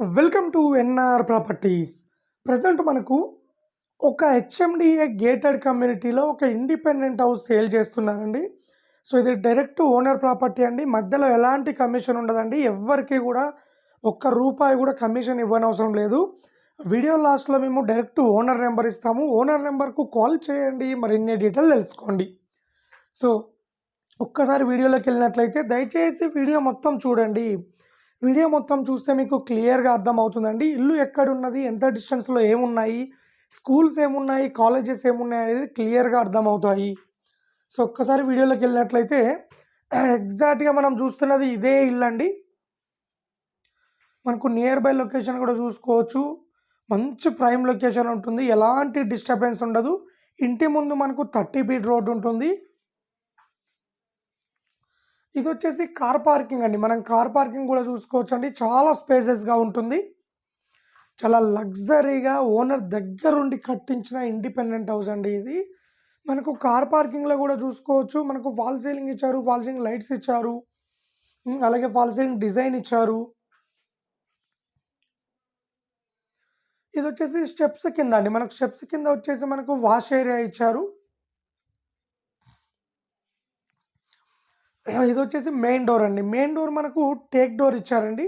Welcome to N R properties. Present మనకు ఒక HMDA gated కమ్యూనిటీలో ఒక ఇండిపెండెంట్ హౌస్ సేల్ చేస్తున్నారండి. సో ఇది డైరెక్ట్ ఓనర్ ప్రాపర్టీ అండి. మధ్యలో ఎలాంటి కమిషన్ ఉండదండి. ఎవ్వరికి కూడా ఒక్క రూపాయి కూడా కమిషన్ ఇవ్వనవసరం లేదు. వీడియో లాస్ట్లో మేము డైరెక్ట్ ఓనర్ నెంబర్ ఇస్తాము. ఓనర్ నెంబర్కు కాల్ చేయండి. మరిన్ని డీటెయిల్ తెలుసుకోండి. సో ఒక్కసారి వీడియోలోకి వెళ్ళినట్లయితే దయచేసి వీడియో మొత్తం చూడండి. వీడియో మొత్తం చూస్తే మీకు క్లియర్గా అర్థమవుతుందండి. ఇల్లు ఎక్కడున్నది ఎంత డిస్టెన్స్లో ఏమున్నాయి స్కూల్స్ ఏమున్నాయి కాలేజెస్ ఏమున్నాయి అనేది క్లియర్గా అర్థమవుతాయి. సో ఒక్కసారి వీడియోలోకి వెళ్ళినట్లయితే ఎగ్జాక్ట్గా మనం చూస్తున్నది ఇదే ఇల్లు అండి మనకు నియర్ బై లొకేషన్ కూడా చూసుకోవచ్చు. మంచి ప్రైమ్ లొకేషన్ ఉంటుంది. ఎలాంటి డిస్టర్బెన్స్ ఉండదు. ఇంటి ముందు మనకు థర్టీ ఫీట్ రోడ్ ఉంటుంది. ఇది వచ్చేసి కార్ పార్కింగ్ అండి. మనం కార్ పార్కింగ్ కూడా చూసుకోవచ్చు అండి చాలా స్పేసెస్గా ఉంటుంది. చాలా లగ్జరీగా ఓనర్ దగ్గరుండి కట్టించిన ఇండిపెండెంట్ హౌస్ అండి ఇది. మనకు కార్ పార్కింగ్లో కూడా చూసుకోవచ్చు. మనకు ఫాల్ సీలింగ్ ఇచ్చారు ఫాల్ సీలింగ్ లైట్స్ ఇచ్చారు అలాగే ఫాల్ సీలింగ్ డిజైన్ ఇచ్చారు. ఇది వచ్చేసి స్టెప్స్ కింద అండి. మనకు స్టెప్స్ కింద వచ్చేసి మనకు వాష్ ఏరియా ఇచ్చారు. ఇది వచ్చేసి మెయిన్ డోర్ అండి. మెయిన్ డోర్ మనకు టేక్ డోర్ ఇచ్చారండి.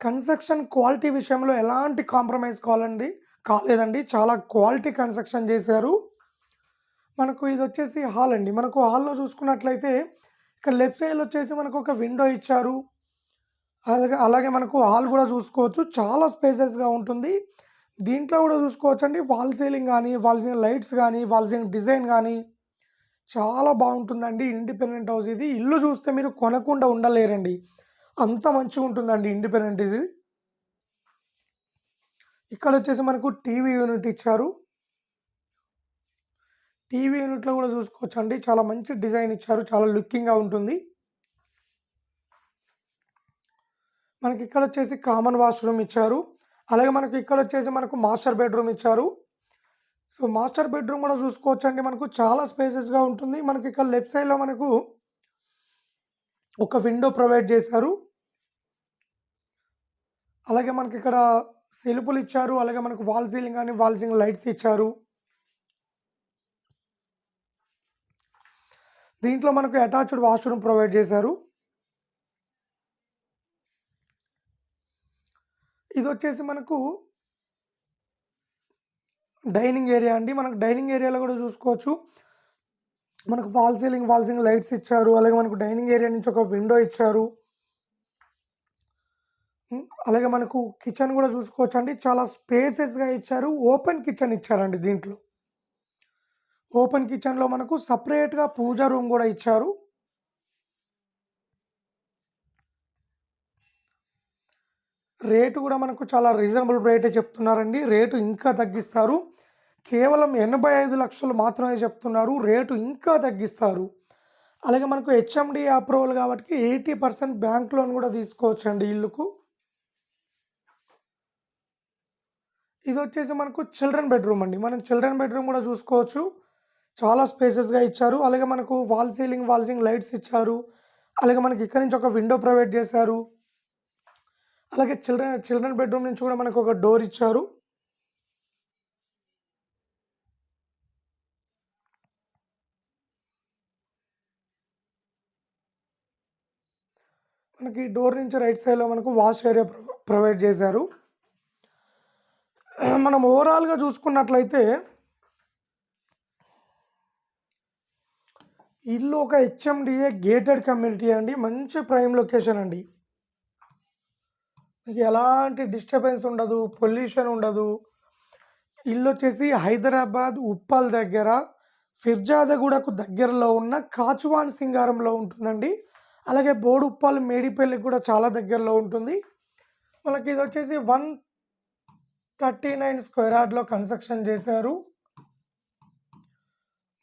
కన్స్ట్రక్షన్ క్వాలిటీ విషయంలో ఎలాంటి కాంప్రమైజ్ కావాలండి? కాలేదండి. చాలా క్వాలిటీ కన్స్ట్రక్షన్ చేశారు. మనకు ఇది వచ్చేసి హాల్ అండి. మనకు హాల్లో చూసుకున్నట్లయితే ఇక్కడ లెఫ్ట్ సైడ్ వచ్చేసి మనకు ఒక విండో ఇచ్చారు. అలాగే అలాగే మనకు హాల్ కూడా చూసుకోవచ్చు. చాలా స్పేసెస్గా ఉంటుంది. దీంట్లో కూడా చూసుకోవచ్చు అండి వాల్ సీలింగ్ కానీ వాల్ సీలింగ్ లైట్స్ కానీ వాల్ సీలింగ్ డిజైన్ కానీ. చాలా బాగుంటుందండి. ఇండిపెండెంట్ హౌస్ ఇది. ఇల్లు చూస్తే మీరు కొనకుండా ఉండలేరండి. అంత మంచిగా ఉంటుందండి ఇండిపెండెంట్ ఇది. ఇక్కడ వచ్చేసి మనకు టీవీ యూనిట్ ఇచ్చారు. టీవీ యూనిట్లో కూడా చూసుకోవచ్చు అండి చాలా మంచి డిజైన్ ఇచ్చారు. చాలా లుకింగ్గా ఉంటుంది. మనకి ఇక్కడ వచ్చేసి కామన్ వాష్రూమ్ ఇచ్చారు. అలాగే మనకి ఇక్కడ వచ్చేసి మనకు మాస్టర్ బెడ్రూమ్ ఇచ్చారు. సో మాస్టర్ బెడ్రూమ్ కూడా చూసుకోవచ్చు అండి మనకు చాలా స్పేసెస్గా ఉంటుంది. మనకి ఇక్కడ లెఫ్ట్ సైడ్లో మనకు ఒక విండో ప్రొవైడ్ చేశారు. అలాగే మనకి ఇక్కడ సెలుపులు ఇచ్చారు. అలాగే మనకు వాల్ సీలింగ్ కానీ వాల్ సీలింగ్ లైట్స్ ఇచ్చారు. దీంట్లో మనకు అటాచ్డ్ వాష్రూమ్ ప్రొవైడ్ చేశారు. ఇది వచ్చేసి మనకు డైనింగ్ ఏరియా అండి. మనకు డైనింగ్ ఏరియాలో కూడా చూసుకోవచ్చు. మనకు fall ceiling fall ceiling lights ఇచ్చారు. అలాగే మనకు డైనింగ్ ఏరియా నుంచి ఒక విండో ఇచ్చారు. అలాగే మనకు కిచెన్ కూడా చూసుకోవచ్చు అండి. చాలా స్పేసెస్గా ఇచ్చారు. ఓపెన్ కిచెన్ ఇచ్చారండి దీంట్లో. ఓపెన్ కిచెన్లో మనకు సపరేట్గా పూజా రూమ్ కూడా ఇచ్చారు. రేటు కూడా మనకు చాలా రీజనబుల్ రేటే చెప్తున్నారండి. రేటు ఇంకా తగ్గిస్తారు. కేవలం ఎనభై ఐదు లక్షలు మాత్రమే చెప్తున్నారు. రేటు ఇంకా తగ్గిస్తారు. అలాగే మనకు హెచ్ఎండి అప్రూవల్ కాబట్టి ఎయిటీ పర్సెంట్ బ్యాంక్ లోన్ కూడా తీసుకోవచ్చండి ఇల్లుకు. ఇది వచ్చేసి మనకు చిల్డ్రన్ బెడ్రూమ్ అండి. మనం చిల్డ్రన్ బెడ్రూమ్ కూడా చూసుకోవచ్చు. చాలా స్పేసెస్గా ఇచ్చారు. అలాగే మనకు wall ceiling wall ceiling lights ఇచ్చారు. అలాగే మనకి ఇక్కడ నుంచి ఒక విండో ప్రొవైడ్ చేశారు. అలాగే చిల్డ్రన్ చిల్డ్రన్ బెడ్రూమ్ నుంచి కూడా మనకు ఒక డోర్ ఇచ్చారు. మనకి డోర్ నుంచి రైట్ సైడ్లో మనకు వాష్ ఏరియా ప్రొవైడ్ చేశారు. మనం ఓవరాల్గా చూసుకున్నట్లయితే ఇల్లు ఒక హెచ్ఎండిఏ గేటెడ్ కమ్యూనిటీ అండి. మంచి ప్రైమ్ లొకేషన్ అండి. మీకు ఎలాంటి డిస్టర్బెన్స్ ఉండదు పొల్యూషన్ ఉండదు. ఇల్లు వచ్చేసి హైదరాబాద్ ఉప్పల్ దగ్గర ఫిర్జాదగూడకు దగ్గరలో ఉన్న కాచువాన్ సింగారంలో ఉంటుందండి. అలాగే బోడుప్పల్ మేడిపల్లి కూడా చాలా దగ్గరలో ఉంటుంది. మనకి ఇది వచ్చేసి వన్ థర్టీ నైన్ స్క్వేర్ యార్డ్లో కన్స్ట్రక్షన్ చేశారు.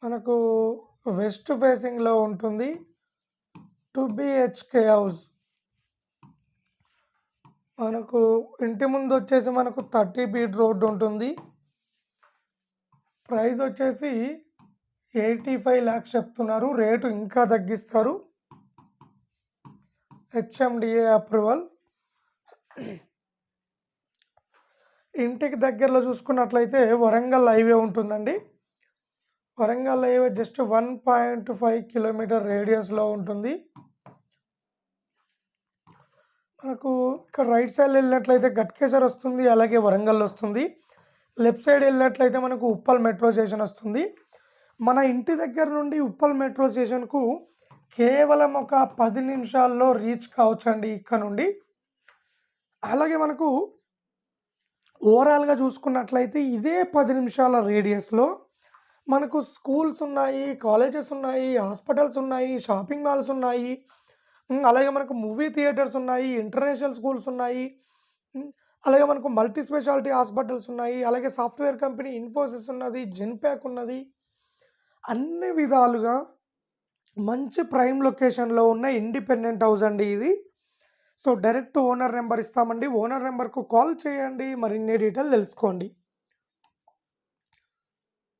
మనకు వెస్ట్ ఫేసింగ్లో ఉంటుంది. Two BHK house. మనకు ఇంటి ముందు వచ్చేసి మనకు థర్టీ ఫీట్ రోడ్డు ఉంటుంది. ప్రైస్ వచ్చేసి ఎయిటీ ఫైవ్ ల్యాక్స్ చెప్తున్నారు. రేటు ఇంకా తగ్గిస్తారు. HMDA approval. ఇంటికి దగ్గరలో చూసుకున్నట్లయితే వరంగల్ హైవే ఉంటుందండి. Warangal highway just one point five kilometre రేడియస్లో ఉంటుంది. మనకు ఇక్కడ రైట్ సైడ్ వెళ్ళినట్లయితే గట్కేసర్ వస్తుంది అలాగే వరంగల్ వస్తుంది. లెఫ్ట్ సైడ్ వెళ్ళినట్లయితే మనకు ఉప్పల్ మెట్రో స్టేషన్ వస్తుంది. మన ఇంటి దగ్గర నుండి ఉప్పల్ మెట్రో స్టేషన్కు కేవలం ఒక పది నిమిషాల్లో రీచ్ కావచ్చండి ఇక్కడ నుండి. అలాగే మనకు ఓవరాల్గా చూసుకున్నట్లయితే ఇదే పది నిమిషాల రేడియస్లో మనకు స్కూల్స్ ఉన్నాయి కాలేజెస్ ఉన్నాయి హాస్పిటల్స్ ఉన్నాయి షాపింగ్ మాల్స్ ఉన్నాయి. అలాగే మనకు మూవీ థియేటర్స్ ఉన్నాయి ఇంటర్నేషనల్ స్కూల్స్ ఉన్నాయి అలాగే మనకు మల్టీ స్పెషాలిటీ హాస్పిటల్స్ ఉన్నాయి అలాగే సాఫ్ట్వేర్ కంపెనీ ఇన్ఫోసిస్ ఉన్నది జెన్ప్యాక్ ఉన్నది. అన్ని విధాలుగా మంచి ప్రైమ్ లొకేషన్లో ఉన్న ఇండిపెండెంట్ హౌస్ అండి ఇది. సో డైరెక్ట్ ఓనర్ నెంబర్ ఇస్తామండి. ఓనర్ నెంబర్కు కాల్ చేయండి మరిన్ని డీటెయిల్ తెలుసుకోండి.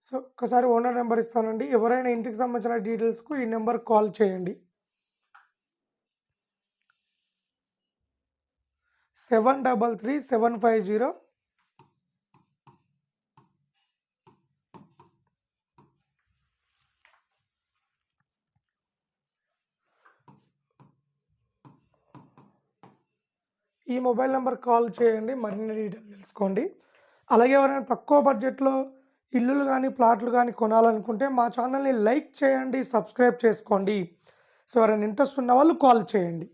సో ఒకసారి ఓనర్ నెంబర్ ఇస్తానండి. ఎవరైనా ఇంటికి సంబంధించిన డీటెయిల్స్కు ఈ నెంబర్ కాల్ చేయండి. Seven double three seven five zero. ఈ మొబైల్ నెంబర్ కాల్ చేయండి మరిన్ని డీటెయిల్ తెలుసుకోండి. అలాగే ఎవరైనా తక్కువ బడ్జెట్లో ఇల్లులు కానీ ప్లాట్లు కానీ కొనాలనుకుంటే మా ఛానల్ని లైక్ చేయండి సబ్స్క్రైబ్ చేసుకోండి. సో ఎవరైనా ఇంట్రెస్ట్ ఉన్న వాళ్ళు కాల్ చేయండి.